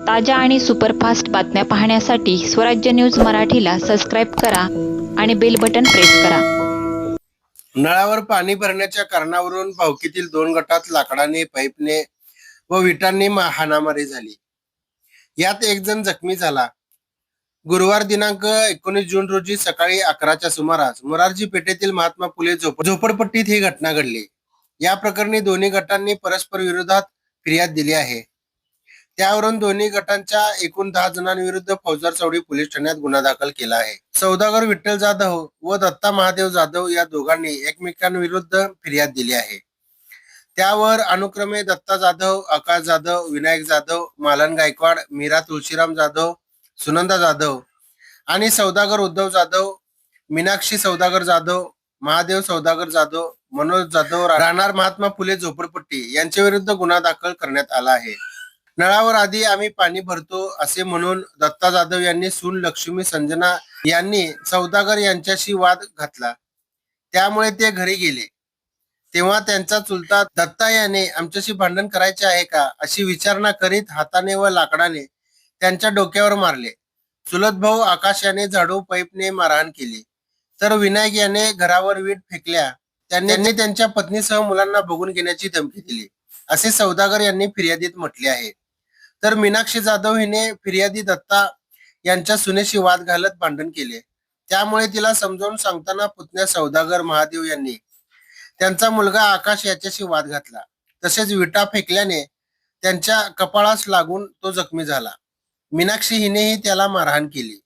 ताज्या आणि सुपरफास्ट बातम्या पाहण्यासाठी स्वराज्य न्यूज मराठीला सबस्क्राईब करा आणि बेल बटन प्रेस करा. नळावर पाणी भरण्याच्या कारणावरून भावकीतील दोन गटात लाकडाने पाईपने व विटांनी हाणामारी झाली. यात एक जण जखमी झाला. गुरुवार दिनांक एकोणीस जून रोजी सकाळी अकराच्या सुमारास मोरारजी पेठेतील महात्मा फुले झोपडपट्टीत ही घटना घडली. या प्रकरणी दोन्ही गटांनी परस्पर विरोधात फिर्याद दिली आहे. त्यावरून दोन्ही गटांच्या एकूण दहा जणांविरुद्ध फौजदार चौडी पोलीस ठाण्यात गुन्हा दाखल केला आहे. सौदागर विठ्ठल जाधव व दत्ता महादेव जाधव या दोघांनी एकमेकांविरुद्ध फिर्याद दिली आहे. त्यावर अनुक्रमे दत्ता जाधव आकाश जाधव विनायक जाधव मालन गायकवाड मीरा तुळशीराम जाधव सुनंदा जाधव आणि सौदागर उद्धव जाधव मीनाक्षी सौदागर जाधव महादेव सौदागर जाधव मनोज जाधव राहणार महात्मा फुले झोपडपट्टी यांच्या विरुद्ध गुन्हा दाखल करण्यात आला आहे. नळावर आधी आम्ही पाणी भरतो असे म्हणून दत्ता जाधव यांनी सून लक्ष्मी संजना यांनी सौदागर यांच्याशी वाद घातला. त्यामुळे ते घरी गेले. तेव्हा त्यांचा चुलता दत्ता याने आमच्याशी भांडण करायचे आहे का अशी विचारणा करीत हाताने व लाकडाने त्यांच्या डोक्यावर मारले. चुलत भाऊ आकाश याने झाडू पाईपने मारहाण केली. तर विनायक याने घरावर वीट फेकल्या. त्यांनी त्यांनी त्यांच्या पत्नीसह मुलांना बघून घेण्याची धमकी दिली. असे सौदागर यांनी फिर्यादीत म्हटले आहे. तर मीनाक्षी जाधव हिने फिर्यादी दत्ता यांच्या सुनेशी वाद घालत भांडण केले. त्यामुळे तिला समजावून सांगताना पुतण्या सौदागर महादेव यांनी त्यांचा मुलगा आकाश याच्याशी वाद घातला. तसेच विटा फेकल्याने त्यांच्या कपाळास लागून तो जखमी झाला. मीनाक्षी हिनेही त्याला मारहाण केली.